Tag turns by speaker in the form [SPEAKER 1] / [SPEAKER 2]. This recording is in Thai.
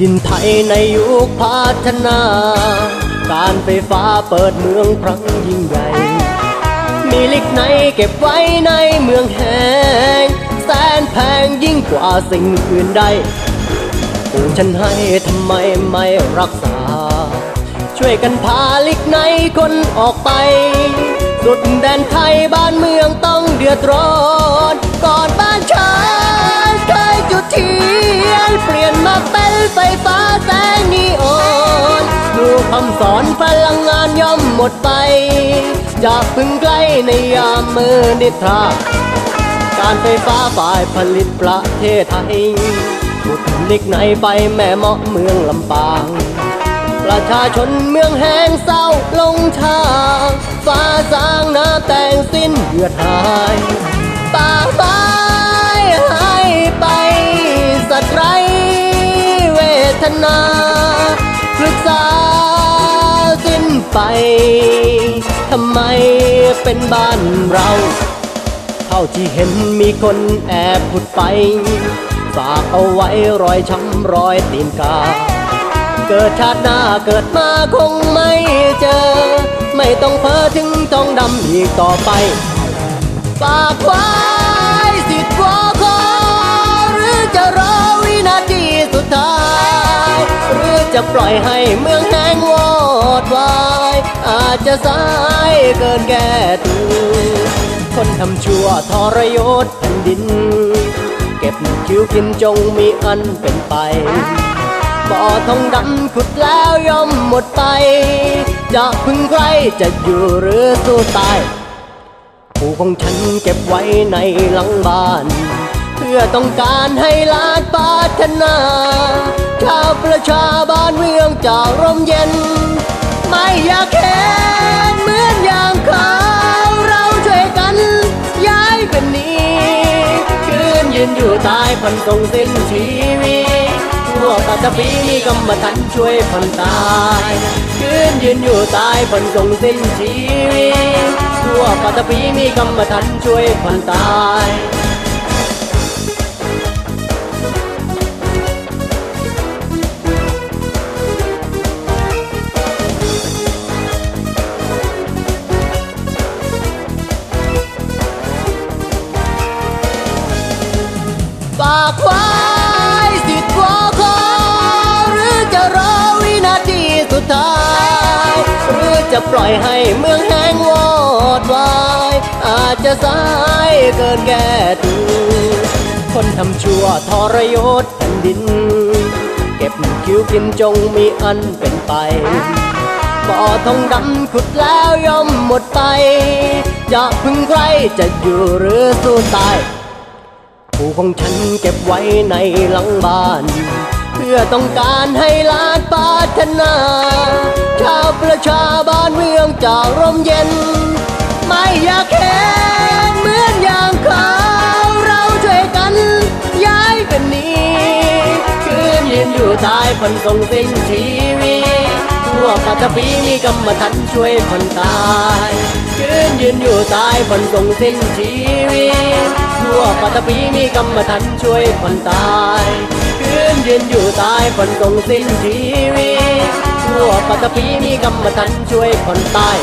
[SPEAKER 1] ดินไทยในยุคพัฒนา การไฟฟ้าเปิดเมืองครั้งยิ่งใหญ่ มีล็กไนเก็บไว้ในเมืองแห่งแสนแพงยิ่งกว่าสิ่งอื่นใดปู่ฉันให้ทำไมไม่รักษา ช่วยกันพาล็กไนคนออกไป สุดแดนไทยบ้านเมืองต้องเดือดร้อนก่อน ไฟฟ้าแสงนีออนดูคำสอนพลังงานย่อมหมดไปจะพึ่งใกล้ในยามมือนิทราการไฟฟ้าฝ่ายผลิตประเทศไทยขุดเล็กไหนไปแม่เมาะเมืองลำปาง ประชาชนเมืองแห้งเศร้าลงทางฟ้าสางน้ำแต่งสิ้นเหือดหายป่าไม้ ไป ทำไมเป็นบ้านเรา เท่าที่เห็นมีคนแอบขุดไป ฝากเอาไว้รอยช้ำรอยตีนกา เกิดชาติหน้าเกิดมาคงไม่เจอ ไม่ต้องเพ้อถึงทองดำอีกต่อไปฝากไว้สิทธิ์วอคอหรือจะรอวินาทีสุดท้าย หรือจะปล่อยให้เมืองแห้งวอดวาย จะสายเกินแก้ตัว คนทำชั่วทรยศแผ่นดิน เก็บคิวกินจงมีอันเป็นไป บ่อทองดำขุดแล้วย่อมหมดไป จะพึ่งใครจะอยู่หรือสู้ตายผู้ของฉันเก็บไว้ในหลังบ้าน เพื่อต้องการให้ลาดพัฒนาชาวประชาบ้านเมืองจะร่มเย็น ไม่อยากเห็น ยืนอยู่ตายพันทรงสิ้นชีวิตทั่วปัตตภีมีกรรมฐานช่วยพันตายคืนยืนอยู่ตายพันทรงสิ้นชีวิตทั่วปัตตภีมีกรรมฐานช่วยพันตาย ฝากไว้สิทธิ์วอคอหรือจะรอวินาทีสุดท้าย หรือจะปล่อยให้เมืองแห้งวอดวาย อาจจะสายเกินแก้ตัวคนทำชั่วทรยศแผ่นดิน เก็บคิวกินจงมีอันเป็นไปบ่อทองดำขุดแล้วย่อมหมดไป จะพึ่งใครจะอยู่หรือสู้ตาย ผู้ของฉันเก็บไว้ในหลังบ้าน เพื่อต้องการให้ลาดพัฒนา ชาวประชาบ้านเมืองจะร่มเย็น ไม่อยากเห็นเหมือนอย่างเขาเราช่วยกัน ย้ายเป็นนี้คืนยืนอยู่ตายคนทรงสิ้นชีวิตทั่วปัตตภีมีกรรมฐานช่วยคนตาย คืนยืนอยู่ตายคนทรงสิ้นชีวิ ตะปีมีกรรมฐานช่วยคนตายคืนยืนอยู่ตายคนตรงสิ้นชีวิตทั่วปัตตปีมีกรรมฐานช่วยคนตาย